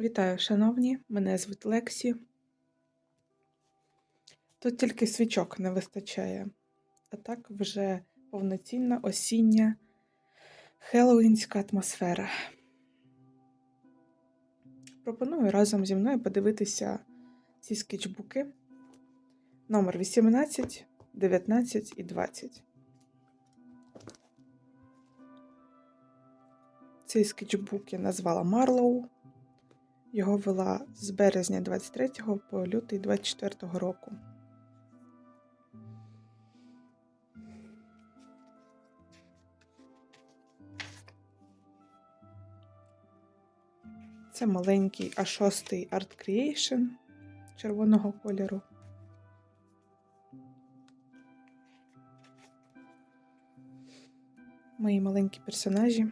Вітаю, шановні! Мене звуть Лексі. Тут тільки свічок не вистачає, а так вже повноцінна осіння хеллоуінська атмосфера. Пропоную разом зі мною подивитися ці скетчбуки номер 18, 19 і 20. Цей скетчбук я назвала Марлоу. Його вела з березня 23 по лютий 24 року. Це маленький А6 Art Creation червоного кольору. Мої маленькі персонажі.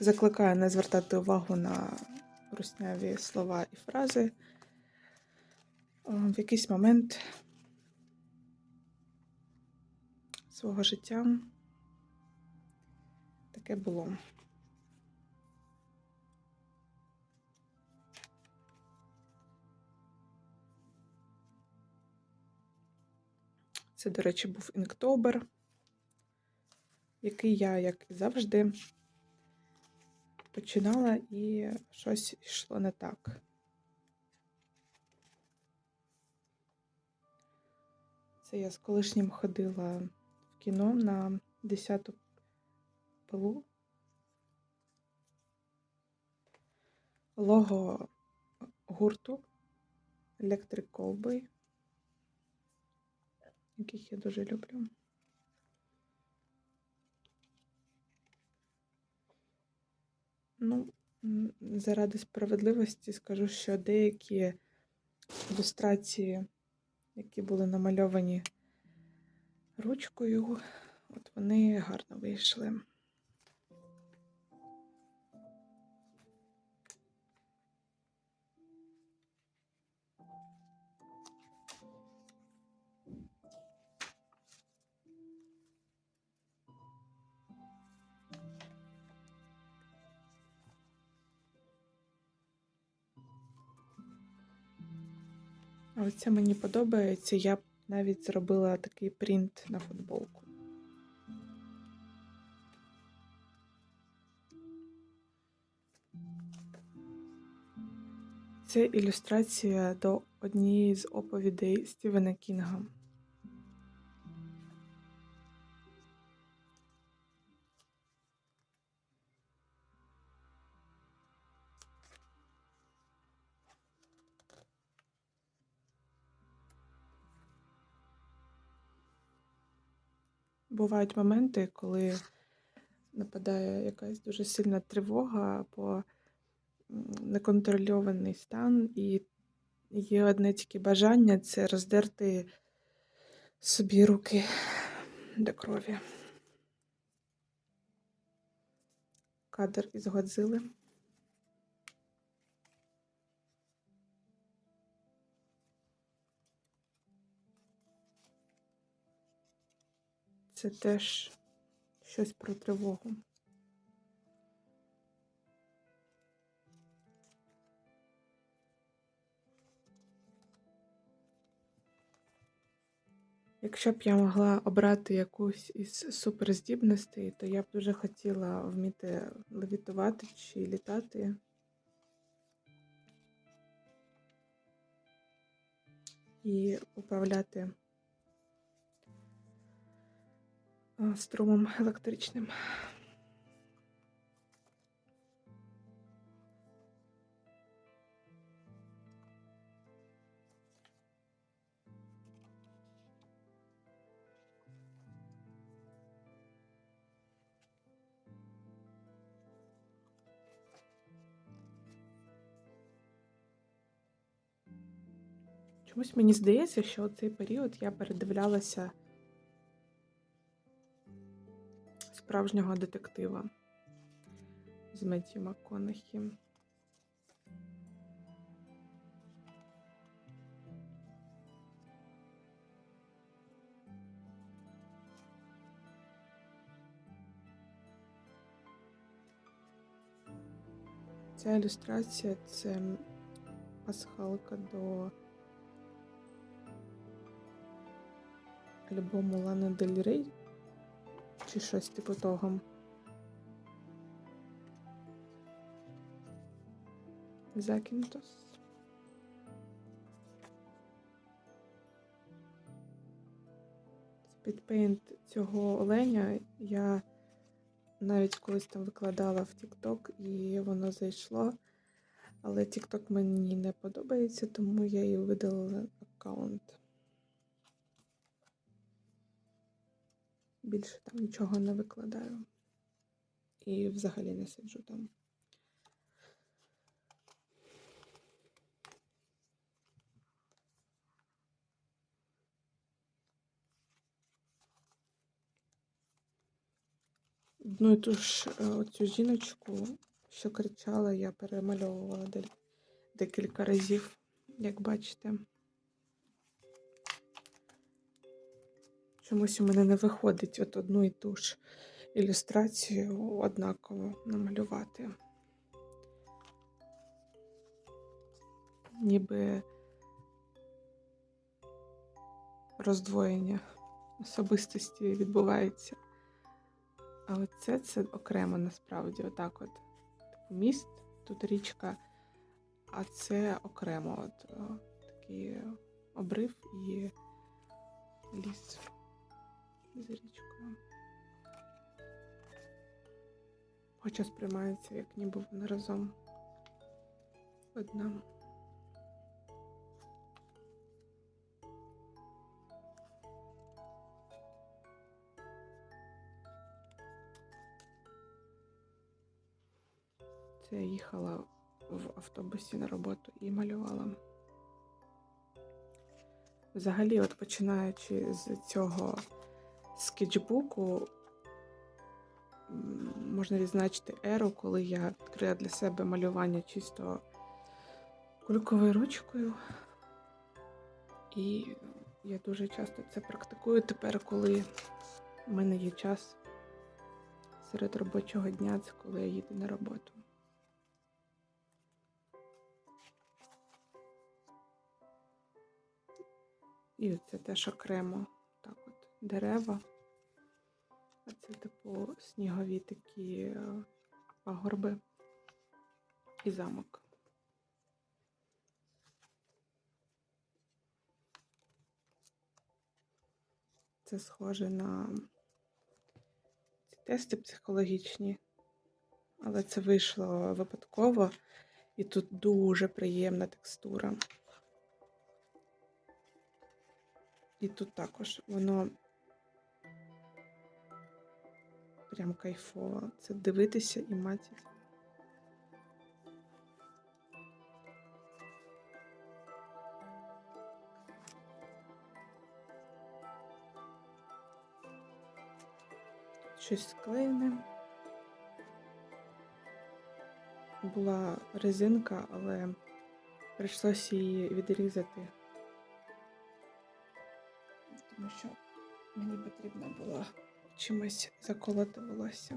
Закликаю не звертати увагу на русняві слова і фрази. В якийсь момент свого життя таке було. Це, до речі, був інктобер, який я, як і завжди, починала і щось йшло не так. Це я з колишнім ходила в кіно на 10-ту пилу. Лого гурту Electric Cowboy, яких я дуже люблю. Ну, заради справедливості скажу, що деякі ілюстрації, які були намальовані ручкою, от вони гарно вийшли. Ось це мені подобається. Я б навіть зробила такий принт на футболку. Це ілюстрація до однієї з оповідей Стівена Кінга. Бувають моменти, коли нападає якась дуже сильна тривога або неконтрольований стан, і є одне тільки бажання це роздерти собі руки до крові. Кадр із Годзили. Це теж щось про тривогу. Якщо б я могла обрати якусь із суперздібностей, то я б дуже хотіла вміти левітувати чи літати. І управляти струмом електричним. Чомусь мені здається, що цей період я передивлялася справжнього детектива з Меттю МакКонахі. Ця ілюстрація це пасхалка до альбому Лана Дель Рей чи щось типу того. Закінтос. Спідпейнт цього оленя я навіть колись там викладала в TikTok і воно зайшло. Але TikTok мені не подобається, тому я і видалила аккаунт. Більше там нічого не викладаю. І взагалі не сиджу там. Одну і ту ж е, оцю жіночку, що кричала, я перемальовувала декілька разів, як бачите. Чомусь у мене не виходить от одну і ту ж ілюстрацію однаково намалювати. Ніби роздвоєння особистості відбувається. Але це, це окремо насправді, отак от. Типу міст, тут річка, а це окремо от о, такий обрив і ліс з річкою. Хоча сприймається, як ніби вони разом одна. Це я їхала в автобусі на роботу і малювала. Взагалі, от починаючи з цього скетчбуку, можна відзначити еру, коли я відкрила для себе малювання чисто кульковою ручкою. І я дуже часто це практикую тепер, коли в мене є час серед робочого дня, це коли я їду на роботу. І це теж окремо дерева. А це типу снігові такі е, пагорби і замок. Це схоже на ці тести психологічні, але це вийшло випадково, і тут дуже приємна текстура. І тут також воно прям кайфово. Це дивитися і мати. Щось склеєне. Була резинка, але прийшлося її відрізати тому що мені потрібно було чимось заколоти волосся.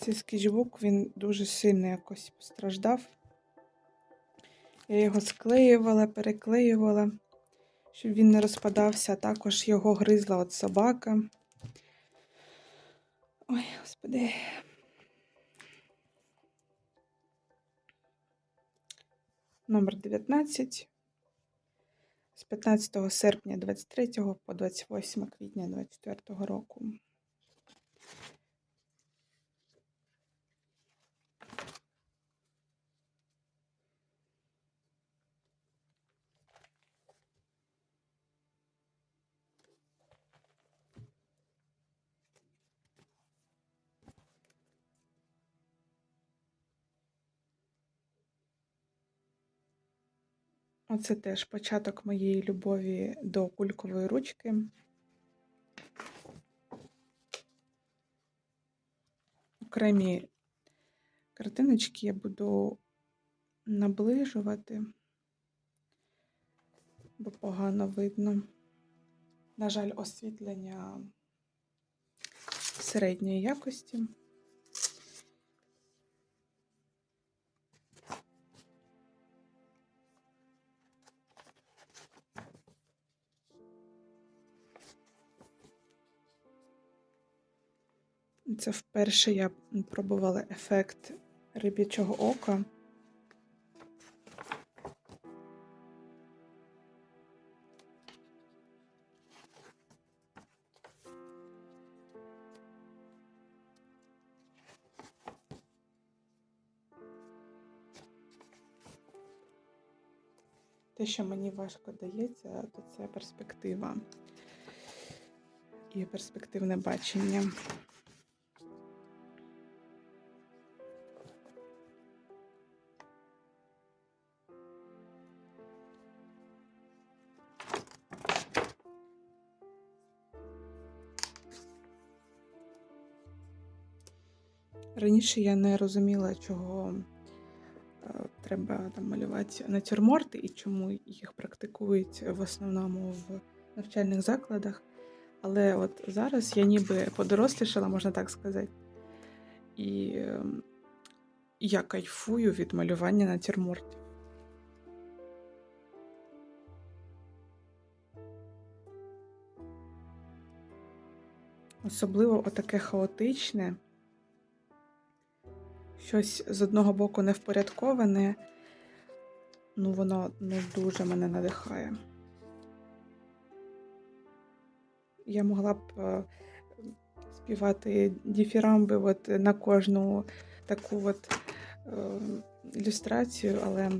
Цей скетчбук, він дуже сильно якось постраждав. Я його склеювала, переклеювала, щоб він не розпадався, також його гризла от собака. Ой, господи. номер 19 з 15 серпня 23 по 28 квітня 24 року. Оце теж початок моєї любові до кулькової ручки. Окремі картиночки я буду наближувати, бо погано видно. На жаль, освітлення середньої якості. Це вперше я пробувала ефект риб'ячого ока. Те, що мені важко дається, то це перспектива і перспективне бачення. Раніше я не розуміла, чого е, треба там малювати натюрморти і чому їх практикують в основному в навчальних закладах. Але от зараз я ніби подорослішала, можна так сказати. І е, я кайфую від малювання натюрмортів. Особливо отаке хаотичне, щось з одного боку невпорядковане, ну воно ну, дуже мене надихає. Я могла б е, співати діфірамби от на кожну таку от е, ілюстрацію, але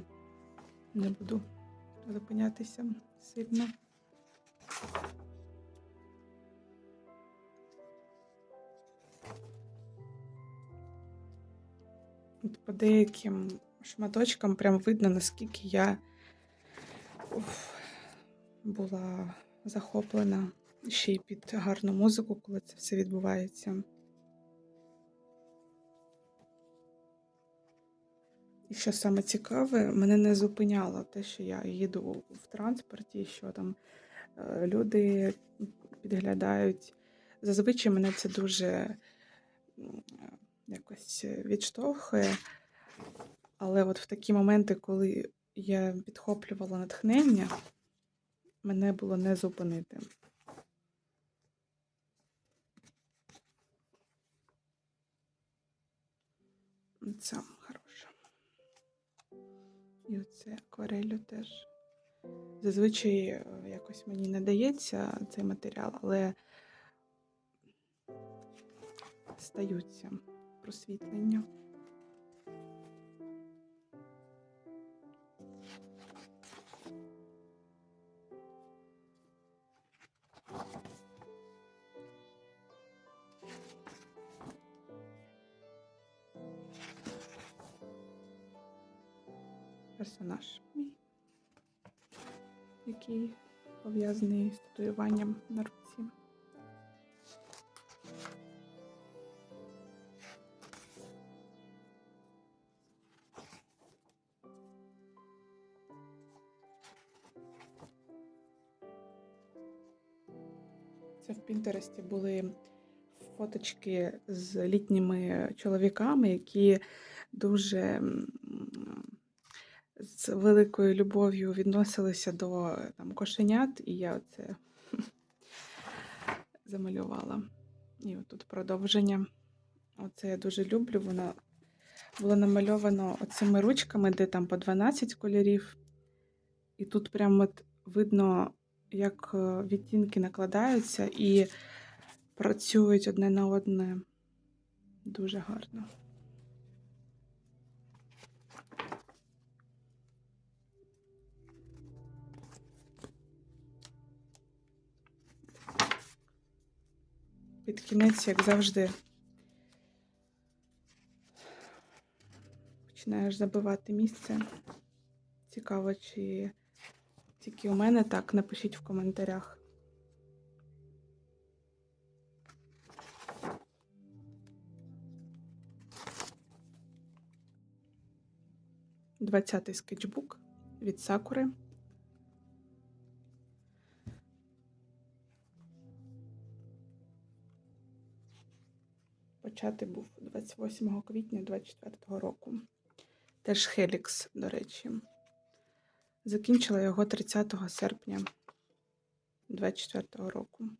не буду зупинятися сильно. По деяким шматочкам прям видно, наскільки я уф, була захоплена ще й під гарну музику, коли це все відбувається. І що саме цікаве, мене не зупиняло те, що я їду в транспорті, що там е, люди підглядають. Зазвичай мене це дуже якось відштовхує. Але от в такі моменти, коли я підхоплювала натхнення, мене було не зупинити. Це хороше. І оце акварелю теж. Зазвичай е, якось мені не дається цей матеріал, але стаються просвітлення. Персонаж мій, який пов'язаний з татуюванням на Пінтересті були фоточки з літніми чоловіками, які дуже з великою любов'ю відносилися до там, кошенят, і я це замалювала. І отут продовження. Оце я дуже люблю. Воно було намальовано оцими ручками, де там по 12 кольорів. І тут прямо от видно, як е, відтінки накладаються і працюють одне на одне. Дуже гарно. Під кінець, як завжди, починаєш забивати місце. Цікаво, чи тільки у мене так. Напишіть в коментарях. Двадцятий скетчбук від Сакури. початий був 28 квітня 24 року. Теж Хелікс, до речі. Закінчила його 30 серпня 24 року.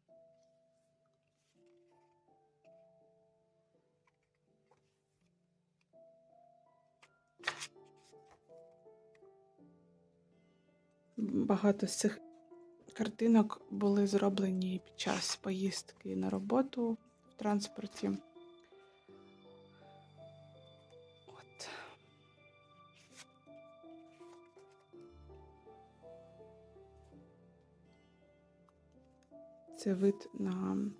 Багато з цих картинок були зроблені під час поїздки на роботу в транспорті. Це вид на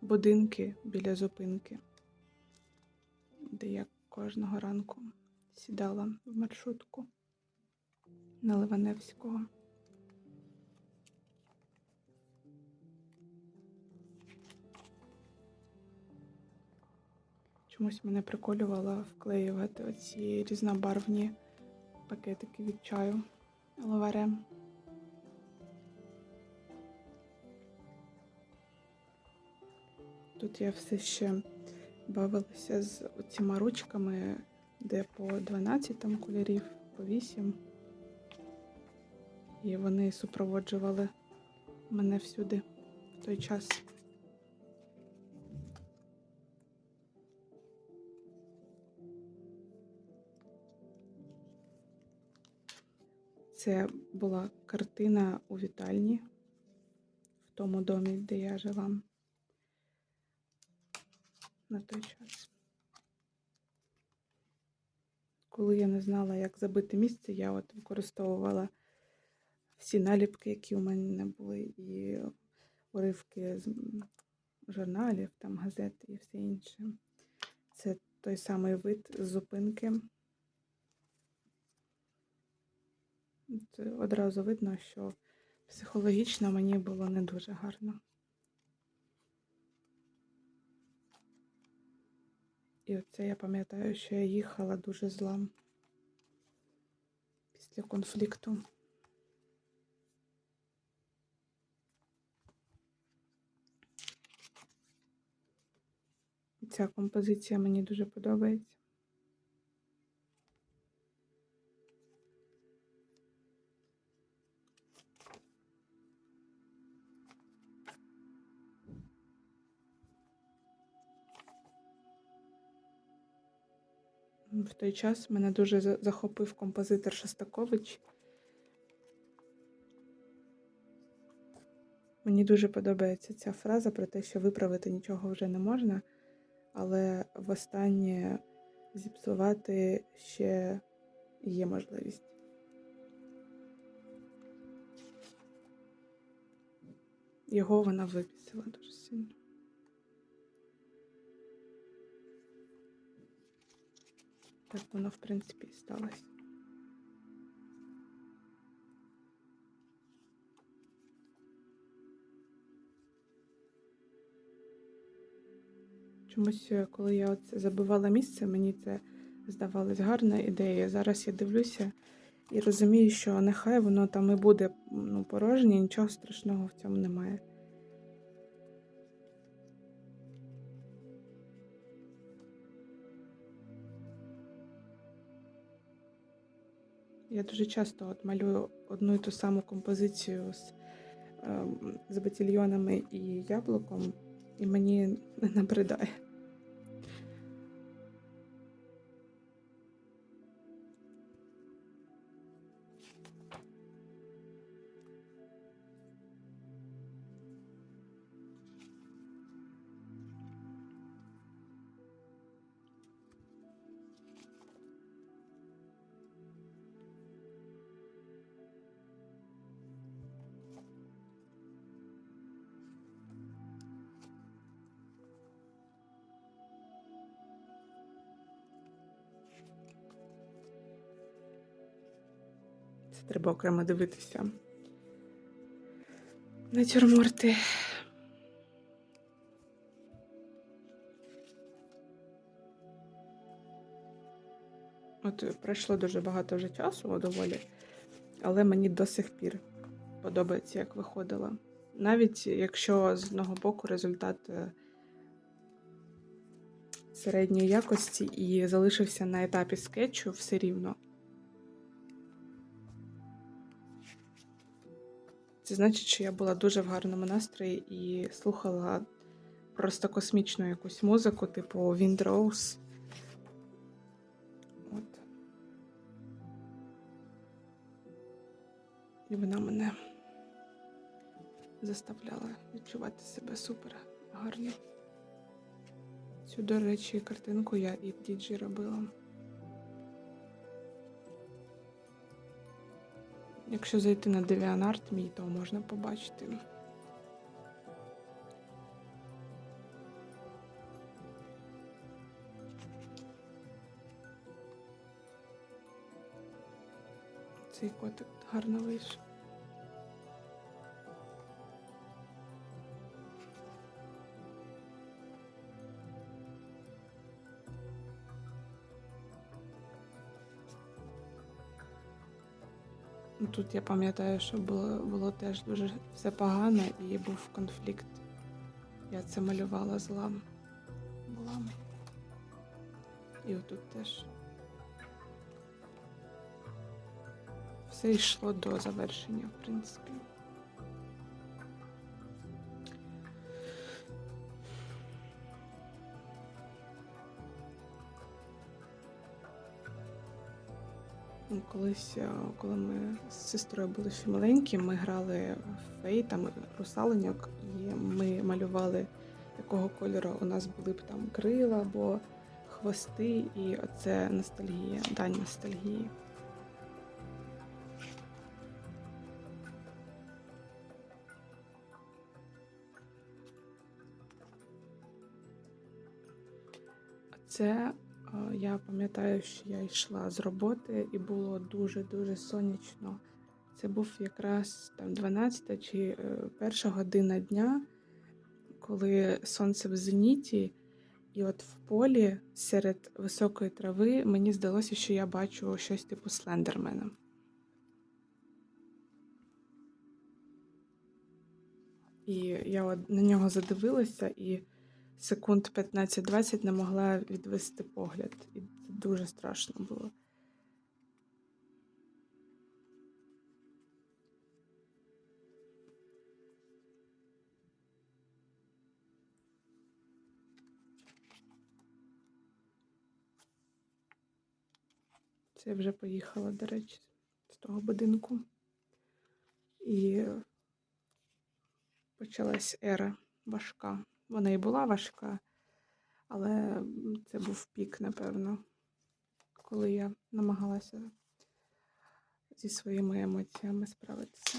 будинки біля зупинки, де я кожного ранку сідала в маршрутку на Ливаневського. Чомусь мене приколювало вклеювати оці різнобарвні пакетики від чаю лаваре. Тут я все ще бавилася з цими ручками, де по 12 там кольорів, по 8. І вони супроводжували мене всюди в той час. Це була картина у вітальні в тому домі, де я жила на той час. Коли я не знала, як забити місце, я от використовувала всі наліпки, які у мене були, і уривки з журналів, там газет і все інше. Це той самий вид з зупинки. Це одразу видно, що психологічно мені було не дуже гарно. І оце я пам'ятаю, що я їхала дуже зла після конфлікту. Ця композиція мені дуже подобається. В той час мене дуже захопив композитор Шостакович. Мені дуже подобається ця фраза про те, що виправити нічого вже не можна, але востаннє зіпсувати ще є можливість. Його вона випісила дуже сильно. Так воно, в принципі, і сталося. Чомусь, е, коли я от забивала місце, мені це здавалось гарна ідея. Зараз я дивлюся і розумію, що нехай воно там і буде ну, порожнє, нічого страшного в цьому немає. Я дуже часто от малюю одну і ту саму композицію з, ем, з батільйонами і яблуком, і мені не набридає. Треба окремо дивитися. Натюрморти. От е, пройшло дуже багато вже часу доволі, але мені до сих пір подобається, як виходила. Навіть якщо з одного боку результат е, середньої якості і залишився на етапі скетчу все рівно. Це значить, що я була дуже в гарному настрої і слухала просто космічну якусь музику, типу Windrose. От. І вона мене заставляла відчувати себе супер гарно. Цю, до речі, картинку я і в діджі робила. Якщо зайти на DeviantArt мій, то можна побачити. Цей котик гарно вийшов. Тут я пам'ятаю, що було, було теж дуже все погано і був конфлікт. Я це малювала з лам. Лами. І отут теж. Все йшло до завершення, в принципі. Колись, е, коли ми з сестрою були ще маленькі, ми грали в фей, там русаленьок, і ми малювали, якого кольору у нас були б там крила або хвости, і оце ностальгія, дань ностальгії. Це я пам'ятаю, що я йшла з роботи і було дуже-дуже сонячно. Це був якраз там 12 чи е, перша година дня, коли сонце в зеніті, і от в полі серед високої трави мені здалося, що я бачу щось типу слендермена. І я на нього задивилася і секунд 15-20 не могла відвести погляд. І це дуже страшно було. Це вже поїхала, до речі, з того будинку. І почалась ера важка. Вона і була важка, але це був пік, напевно, коли я намагалася зі своїми емоціями справитися.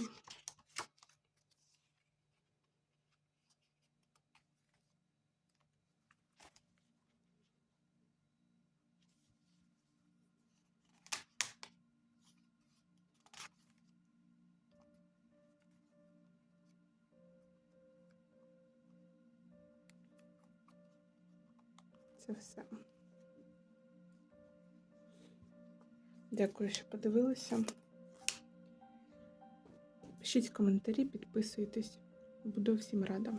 Все. Дякую, що подивилися. Пишіть коментарі, підписуйтесь. Буду всім рада.